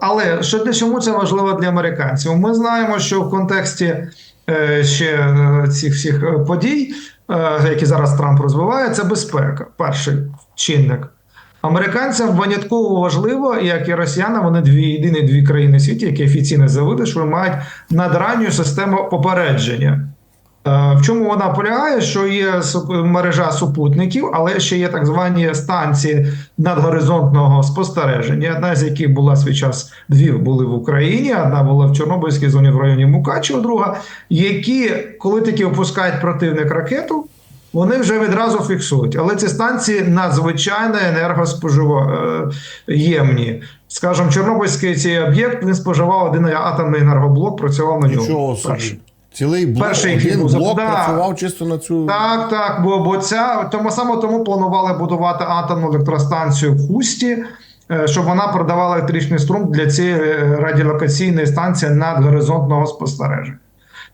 але що чому це важливо для американців? Ми знаємо, що в контексті е, ще е, цих всіх е, подій, які зараз Трамп розвиває, це безпека. Перший чинник. Американцям винятково важливо, як і росіянам, вони дві єдині дві країни в світі, які офіційно заявили, що мають надранню систему попередження. Е, В чому вона полягає? Що є мережа супутників, але ще є так звані станції надгоризонтного спостереження. Одна з яких була свій час дві були в Україні, одна була в Чорнобильській зоні в районі Мукачева, друга, які, коли таки опускають противник ракету, вони вже відразу фіксують. Але ці станції надзвичайно енергоспоживоємні. Скажімо, Чорнобильський цей об'єкт він споживав один атомний енергоблок, працював на ньому. Нічого собі. Цілий блок, Перший, один був блок да. працював чисто на цю. Так, так, бо, бо ця тому саме тому планували будувати атомну електростанцію в Хусті, е, щоб вона продавала електричний струм для цієї е, радіолокаційної станції надгоризонтного спостереження.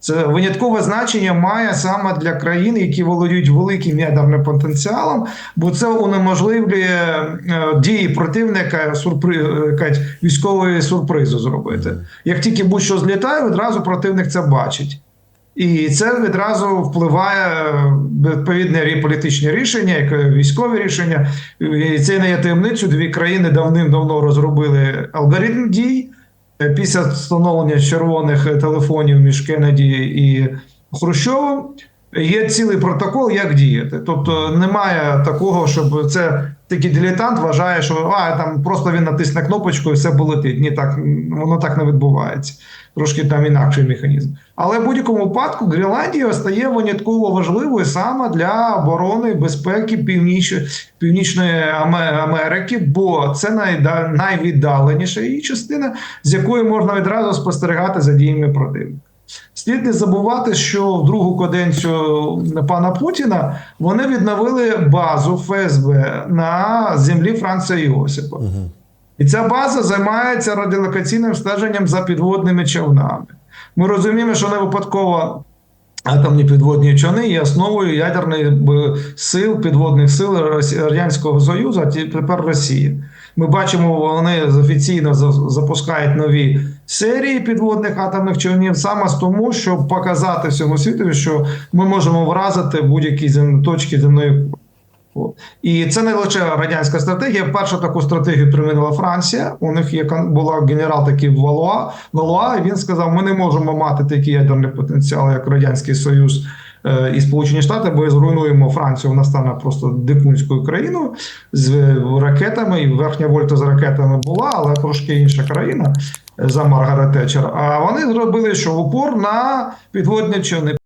Це виняткове значення має саме для країн, які володіють великим ядерним потенціалом, бо це унеможливлює е, дії противника сюрпри... е, військової сюрпризу зробити. Як тільки будь-що злітає, відразу противник це бачить. І це відразу впливає відповідне політичні рішення, як військові рішення. І це не є таємницю. Дві країни давним-давно розробили алгоритм дій після встановлення червоних телефонів між Кеннеді і Хрущовим. Є цілий протокол, як діяти. Тобто немає такого, щоб це такий дилетант вважає, що а там просто він натисне кнопочку і все полетить. Ні, так воно так не відбувається. Трошки там інакший механізм. Але в будь-якому випадку Гренландія стає винятково важливою саме для оборони безпеки північ... Північної Аме- Америки, бо це найда... найвіддаленіша її частина, з якої можна відразу спостерігати за діями противника. Слід не забувати, що в другу каденцію пана Путіна вони відновили базу ФСБ на землі Франца Угу. І ця база займається радіолокаційним стеженням за підводними човнами. Ми розуміємо, що не випадково атомні підводні човни є основою ядерних сил, підводних сил Радянського Союзу, а тепер Росії. Ми бачимо, вони офіційно запускають нові серії підводних атомних човнів саме з тому, щоб показати всьому світу, що ми можемо вразити будь-які точки земної. І це не лише радянська стратегія. Першу таку стратегію примінила Франція. У них є була генерал такий Валуа, Валуа, і він сказав: ми не можемо мати такий ядерний потенціал, як Радянський Союз е, і Сполучені Штати, бо зруйнуємо Францію. Вона стане просто дикунською країною з ракетами. І верхня вольта з ракетами була, але трошки інша країна за Маргарет Тетчер. А вони зробили, що упор на підводні човни.